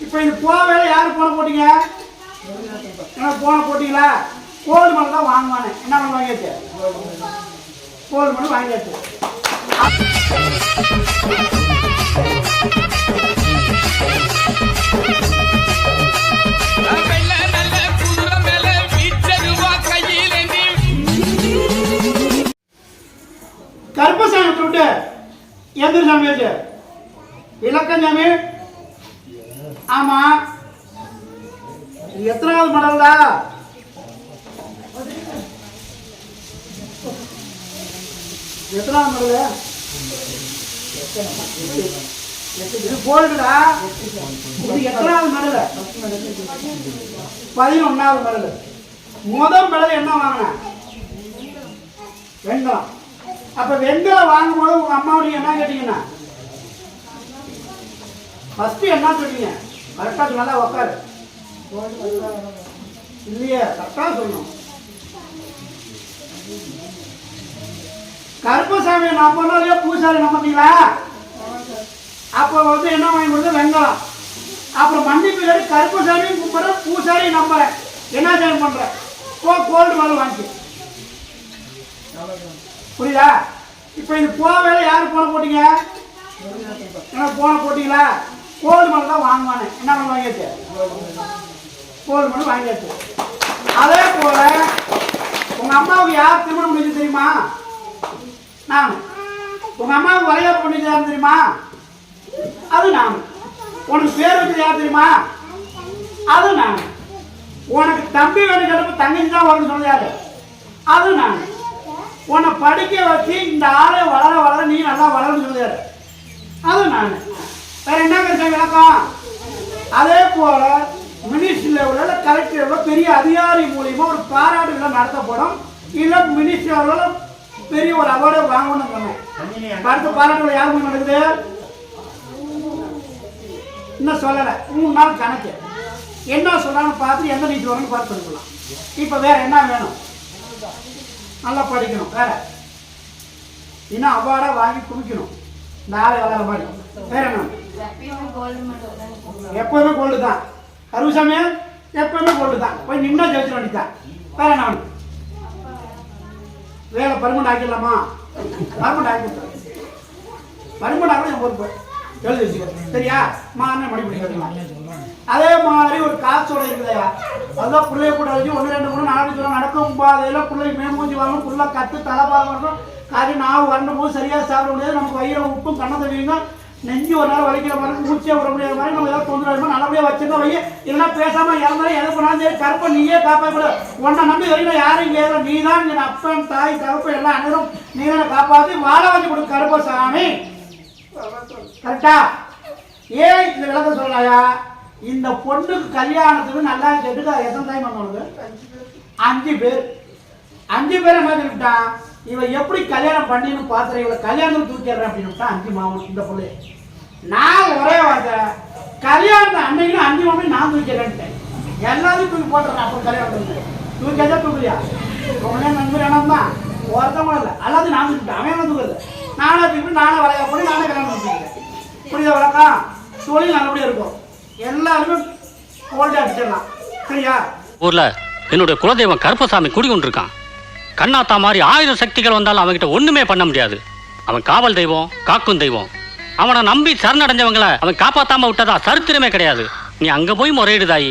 இப்போ இது போவேல யார் போன போட்டீங்க? ஏன்னா போன போட்டீங்களா? கோல்டு மணி தான் வாங்குவானே. என்ன பண்ண வாங்கியாச்சு? கோல்டு மணி வாங்கியாச்சு. வெள்ள கருப்பசாமி விட்டு எந்திர சாமி இலக்கம் சாமி ஆமா. எத்தனாவது மடல்டா? எத்தனாவது மடல்? இது கோல்டுடா? இது எத்தனாவது மடல்? பதினொன்னாவது மடல். முதல் மடல் என்ன வாங்கின? வெண்கலம். அப்ப வெண்கலம் வாங்கும்போது உங்க அம்மாவுடைய என்ன கேட்டீங்கன்னா ஃபர்ஸ்ட் என்ன சொன்னீங்க? கரெக்டாக நல்லா உட்காரு இல்லையே கரெக்டாக சொல்லணும். கருப்பசாமி நம்பலையோ பூசாரி நம்பிங்களா அப்போ வந்து என்ன வாங்கி கொடுத்து வெங்காயம். அப்புறம் மன்னிப்பு கேட்டு கருப்பசாமி கும்பிட்ற பூசாரி நம்புறேன் என்ன சாமி பண்ற? கோ கோல்டு மேலே வாங்கி. புரியுதா? இப்போ இது போவேல யார் போன போட்டீங்க? போன போட்டிங்களா? கோல்டு மணி தான் வாங்குவானே. என்ன பண்ண வாங்கியாச்சு கோல்டு மணி வாங்கியாச்சு அதே போல உங்க அம்மாவுக்கு யார் திருமணம் முடிஞ்சு தெரியுமா? நான். உங்க அம்மாவுக்கு வளையாட்டு பண்ணிட்டு யார் தெரியுமா? அது நான். உனக்கு பேர் வச்சது யார் தெரியுமா? அது நான். உனக்கு தம்பி வேணும் கிடப்பு தங்கச்சி தான் வரணும் சொன்னது யாரு? அது நான். உன்னை படிக்க வச்சு இந்த ஆளை வளர வளர நீ நல்லா வளரணும் சொல்லுறாரு அது நான். வேற என்ன கிடைச்ச விளக்கம்? அதே போல மினிஸ்டர் லெவலில் கலெக்டர் லெவலில் பெரிய அதிகாரி மூலியமா ஒரு பாராட்டு விழா நடத்தப்படும். இல்லை மினிஸ்டர் லெவலில் பெரிய ஒரு அவார்டு வாங்கணும் சொன்னேன். அடுத்த பாராட்டு விழா நடக்குது? இன்னும் சொல்லலை. மூணு நாள் கணக்கு. என்ன சொல்றான்னு பார்த்து எந்த நீதி வரணும் பார்த்து சொல்லிக்கலாம் இப்போ வேற என்ன வேணும்? நல்லா படிக்கணும். வேற. இன்னும் அவார்டாக வாங்கி குடிக்கணும் இந்த ஆளை வளர மாதிரி வேற என்ன? எப்பவுமே கோல்டு தான் அருசாமி எப்பவுமே கோல்டு தான். போய் நின்னா ஜெயிச்சிட வேண்டியதான் வேற நான் வேலை பர்மனண்ட் ஆக்கிடலாமா? பர்மனண்ட் ஆக்கி பருமண்ட் பர்மனண்ட் ஆகணும் என் பொறுப்பு. எழுதி வச்சுக்கோ. சரியா? அண்ணன் மணி பிடிக்கலாம் அதே மாதிரி ஒரு காசோட இருக்குதையா அதான் பிள்ளைய கூட வச்சு ஒன்று ரெண்டு மூணு நாலு தூரம் நடக்கும் பாதையில் பிள்ளை மேமூஞ்சி வரணும் புள்ள கற்று தலைப்பாரம் வரணும் காரி நாவு வரணும் போது சரியாக சாப்பிட முடியாது. நமக்கு வயிறு உப்பும் கண்ணை தவிங்க நெஞ்சு ஒரு நாள் வலிக்கிற மாதிரி மூச்சே விட முடியாத மாதிரி நம்ம ஏதாவது தொந்தரவு நல்லபடியாக வச்சிருந்தா வை இல்லைன்னா பேசாம இறந்தாலும் எதை பண்ணாலும் சரி கருப்பை நீயே காப்பாற்ற உன்னை நம்பி வரைக்கும் யாரும் இங்கே நீ தான் என் அப்பன் தாய் கருப்பு எல்லாம் அனைவரும் நீ தான் காப்பாற்றி வாழ வச்சு கொடு கருப்ப சாமி. கரெக்டா? ஏன் இந்த விளக்கம் சொல்லலையா இந்த பொண்ணுக்கு கல்யாணத்துக்கு நல்லா கேட்டுக்க? எத்தனை டைம் பண்ணுவாங்க அஞ்சு பேர். அஞ்சு பேர். என்ன சொல்லிவிட்டான் இவன் எப்படி கல்யாணம் பண்ணின்னு பார்த்துற இவளை கல்யாணம் தூக்கிடுறேன் அப்படின்னு அஞ்சு மாவன் இந்த பொண்ணு நான் ஒரே வார்த்தை கல்யாணம் அன்னைக்கு அஞ்சு மாமே நான் தூக்கிறேன்ட்டேன் எல்லாத்தையும் தூக்கி போட்டுறேன் அப்புறம் கல்யாணம் பண்ணி தூக்கியாச்சா தூக்குறியா உடனே நண்பர் இடம் தான். ஒருத்தவங்க இல்லை எல்லாத்தையும் நான் தூக்கிட்டேன். அவன் என்ன தூக்குறது? நானே தூக்கிட்டு நானே வரையா பண்ணி நானே கல்யாணம் பண்ணிக்கிறேன் புரியுதா வழக்கம் தொழில் நல்லபடியாக இருக்கும். எல்லாருமே கோல்டு அடிச்சிடலாம். சரியா? ஊரில் என்னுடைய குலதெய்வம் கருப்பசாமி குடி கொண்டிருக்கான். கண்ணாத்தா மாதிரி ஆயுத சக்திகள் வந்தாலும் அவன்கிட்ட ஒண்ணுமே பண்ண முடியாது. அவன் காவல் தெய்வம் காக்கும் தெய்வம். அவனை நம்பி சரணடைஞ்சவங்களை அவன் காப்பாத்தாம விட்டதா சரித்திரமே கிடையாது. நீ அங்க போய் முறையிடுதாயி